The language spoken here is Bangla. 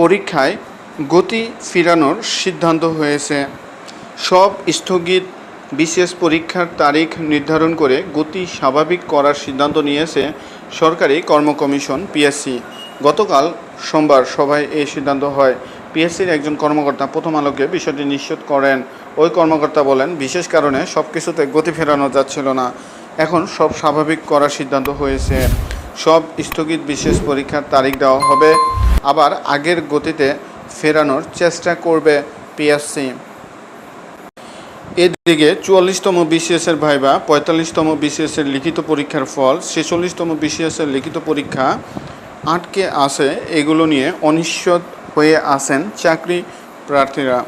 পরীক্ষায় গতি ফিরানোর সিদ্ধান্ত হয়েছে। সব স্থগিত বিশেষ পরীক্ষার তারিখ নির্ধারণ করে গতি স্বাভাবিক করার সিদ্ধান্ত নিয়েছে সরকারি কর্ম কমিশন পিএসসি। গতকাল সোমবার সভায় এই সিদ্ধান্ত হয়। পিএসসির একজন কর্মকর্তা প্রথম আলোকে বিষয়টি নিশ্চিত করেন। ওই কর্মকর্তা বলেন, বিশেষ কারণে সব কিছুতে গতি ফেরানো যাচ্ছিল না। এখন সব স্বাভাবিক করার সিদ্ধান্ত হয়েছে। সব স্থগিত বিশেষ পরীক্ষার তারিখ দেওয়া হবে। আবার আগের গতিতে ফেরানোর চেষ্টা করবে পিএসসি। এদিকে চুয়াল্লিশতম বিসিএসের ভাইবা, পঁয়তাল্লিশতম বিসিএসের লিখিত পরীক্ষার ফল, ছেচল্লিশতম বিসিএসের লিখিত পরীক্ষা আটকে আছে। এগুলো নিয়ে অনিশ্চিত হয়ে আছেন চাকরি প্রার্থীরা।